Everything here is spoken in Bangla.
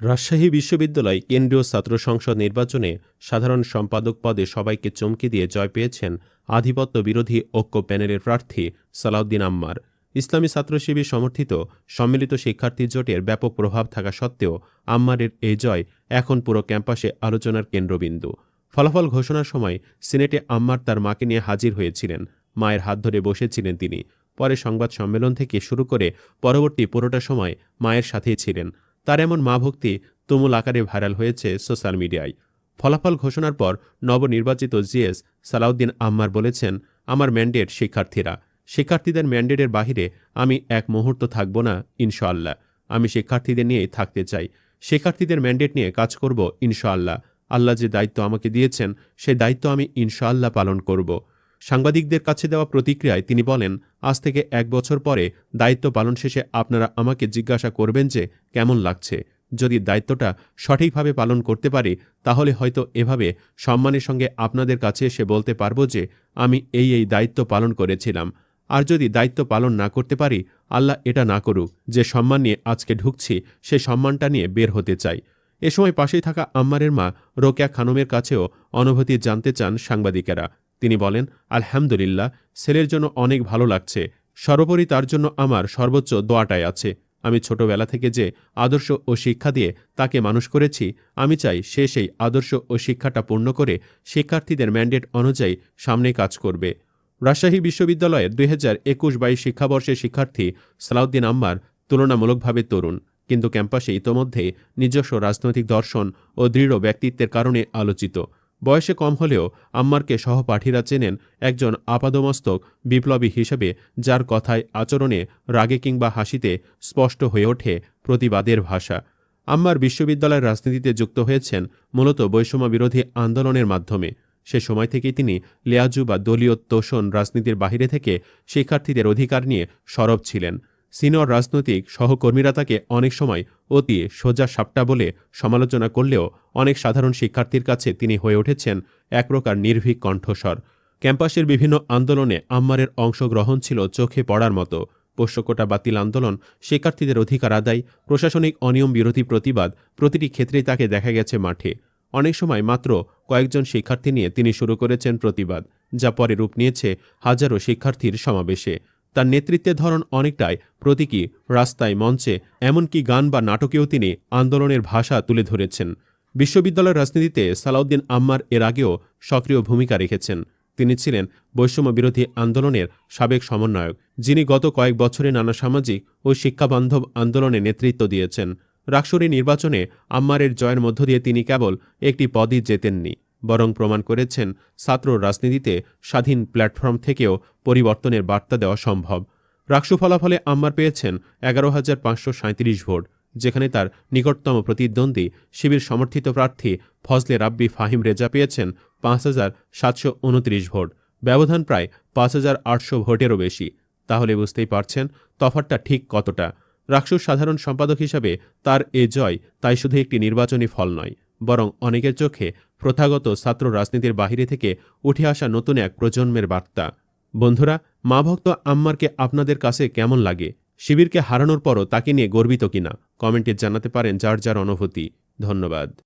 রাজশাহী বিশ্ববিদ্যালয় কেন্দ্রীয় ছাত্র সংসদ নির্বাচনে সাধারণ সম্পাদক পদে সবাইকে চমকে দিয়ে জয় পেয়েছেন আধিপত্য বিরোধী ঐক্য প্যানেলের প্রার্থী সালাউদ্দিন আম্মার। ইসলামী ছাত্র শিবির সমর্থিত সম্মিলিত শিক্ষার্থী জোটের ব্যাপক প্রভাব থাকা সত্ত্বেও আম্মারের এই জয় এখন পুরো ক্যাম্পাসে আলোচনার কেন্দ্রবিন্দু। ফলাফল ঘোষণার সময় সিনেটে আম্মার তার মাকে নিয়ে হাজির হয়েছিলেন। মায়ের হাত ধরে বসেছিলেন তিনি। পরে সংবাদ সম্মেলন থেকে শুরু করে পরবর্তী পুরোটা সময় মায়ের সাথেই ছিলেন। তার এমন মা ভক্তি তুমুল আকারে ভাইরাল হয়েছে সোশ্যাল মিডিয়ায়। ফলাফল ঘোষণার পর নবনির্বাচিত জিএস সালাউদ্দিন আম্মার বলেছেন, আমার ম্যান্ডেট শিক্ষার্থীরা। শিক্ষার্থীদের ম্যান্ডেটের বাহিরে আমি এক মুহূর্ত থাকব না, ইনশাআল্লাহ। আমি শিক্ষার্থীদের নিয়েই থাকতে চাই। শিক্ষার্থীদের ম্যান্ডেট নিয়ে কাজ করব, ইনশাআল্লাহ। আল্লাহ যে দায়িত্ব আমাকে দিয়েছেন সেই দায়িত্ব আমি ইনশাআল্লাহ পালন করব। সাংবাদিকদের কাছে দেওয়া প্রতিক্রিয়ায় তিনি বলেন, আজ থেকে এক বছর পরে দায়িত্ব পালন শেষে আপনারা আমাকে জিজ্ঞাসা করবেন যে কেমন লাগছে। যদি দায়িত্বটা সঠিকভাবে পালন করতে পারি, তাহলে হয়তো এভাবে সম্মানের সঙ্গে আপনাদের কাছে এসে বলতে পারব যে আমি এই এই দায়িত্ব পালন করেছিলাম। আর যদি দায়িত্ব পালন না করতে পারি, আল্লাহ এটা না করুক। যে সম্মান নিয়ে আজকে ঢুকছি, সে সম্মানটা নিয়ে বের হতে চাই। এ সময় পাশেই থাকা আম্মারের মা রোকেয়া খানমের কাছেও অনুভূতি জানতে চান সাংবাদিকেরা। তিনি বলেন, আলহামদুলিল্লাহ, ছেলের জন্য অনেক ভালো লাগছে। সর্বোপরি তার জন্য আমার সর্বোচ্চ দোয়াটাই আছে। আমি ছোটবেলা থেকে যে আদর্শ ও শিক্ষা দিয়ে তাকে মানুষ করেছি, আমি চাই সে সেই আদর্শ ও শিক্ষাটা পূর্ণ করে শিক্ষার্থীদের ম্যান্ডেট অনুযায়ী সামনে কাজ করবে। রাজশাহী বিশ্ববিদ্যালয়ের দুই হাজার একুশ বাইশ শিক্ষাবর্ষের শিক্ষার্থী সালাউদ্দিন আম্মার তুলনামূলকভাবে তরুণ, কিন্তু ক্যাম্পাসে ইতোমধ্যে নিজস্ব রাজনৈতিক দর্শন ও দৃঢ় ব্যক্তিত্বের কারণে আলোচিত। বয়সে কম হলেও আম্মারকে সহপাঠীরা চেনেন একজন আপাদমস্তক বিপ্লবী হিসেবে, যার কথায় আচরণে রাগে কিংবা হাসিতে স্পষ্ট হয়ে ওঠে প্রতিবাদের ভাষা। আম্মার বিশ্ববিদ্যালয়ের রাজনীতিতে যুক্ত হয়েছেন মূলত বৈষম্য বিরোধী আন্দোলনের মাধ্যমে। সে সময় থেকেই তিনি লেয়াজু বা দলীয় তোষণ রাজনীতির বাহিরে থেকে শিক্ষার্থীদের অধিকার নিয়ে সরব ছিলেন। সিনিয়র রাজনৈতিক সহকর্মীরা তাকে অনেক সময় অতি সোজা সাপটা বলে সমালোচনা করলেও অনেক সাধারণ শিক্ষার্থীর কাছে তিনি হয়ে উঠেছেন এক প্রকার নির্ভীক কণ্ঠস্বর। ক্যাম্পাসের বিভিন্ন আন্দোলনে আম্মারের অংশগ্রহণ ছিল চোখে পড়ার মতো। পোষ্যকোটা বাতিল আন্দোলন, শিক্ষার্থীদের অধিকার আদায়, প্রশাসনিক অনিয়ম বিরোধী প্রতিবাদ প্রতিটি ক্ষেত্রেই তাকে দেখা গেছে মাঠে। অনেক সময় মাত্র কয়েকজন শিক্ষার্থী নিয়ে তিনি শুরু করেছেন প্রতিবাদ, যা পরে রূপ নিয়েছে হাজারো শিক্ষার্থীর সমাবেশে। তার নেতৃত্বের ধরন অনেকটাই প্রতীকী রাস্তায় মঞ্চে, এমনকি গান বা নাটকেও তিনি আন্দোলনের ভাষা তুলে ধরেছেন। বিশ্ববিদ্যালয়ের রাজনীতিতে সালাউদ্দিন আম্মার এর আগেও সক্রিয় ভূমিকা রেখেছেন। তিনি ছিলেন বৈষম্য বিরোধী আন্দোলনের সাবেক সমন্বয়ক, যিনি গত কয়েক বছরে নানা সামাজিক ও শিক্ষাবান্ধব আন্দোলনে নেতৃত্ব দিয়েছেন। রাকসুরি নির্বাচনে আম্মারের জয়ের মধ্য দিয়ে তিনি কেবল একটি পদই জেতেননি। বরং প্রমাণ করেছেন ছাত্র রাজনীতিতে স্বাধীন প্ল্যাটফর্ম থেকেও পরিবর্তনের বার্তা দেওয়া সম্ভব। রাকসু ফলাফলে আম্মার পেয়েছেন এগারো হাজার পাঁচশো সাঁত্রিশ ভোট, যেখানে তার নিকটতম প্রতিদ্বন্দ্বী শিবির সমর্থিত প্রার্থী ফজলে রাব্বি ফাহিম রেজা পেয়েছেন পাঁচ হাজার সাতশো উনত্রিশ ভোট। ব্যবধান প্রায় পাঁচ হাজার আটশো ভোটেরও বেশি। তাহলে বুঝতেই পারছেন তফাতটা ঠিক কতটা। রাকসুর সাধারণ সম্পাদক হিসাবে তার এ জয় তাই শুধু একটি নির্বাচনী ফল নয়। বরং অনেকের চোখে প্রথাগত ছাত্র রাজনীতির বাহিরে থেকে উঠে আসা নতুন এক প্রজন্মের বার্তা। বন্ধুরা, মা ভক্ত আম্মারকে আপনাদের কাছে কেমন লাগে? শিবিরকে হারানোর পরও তাকে নিয়ে গর্বিত কিনা? কমেন্টে জানাতে পারেন যার যার অনুভূতি। ধন্যবাদ।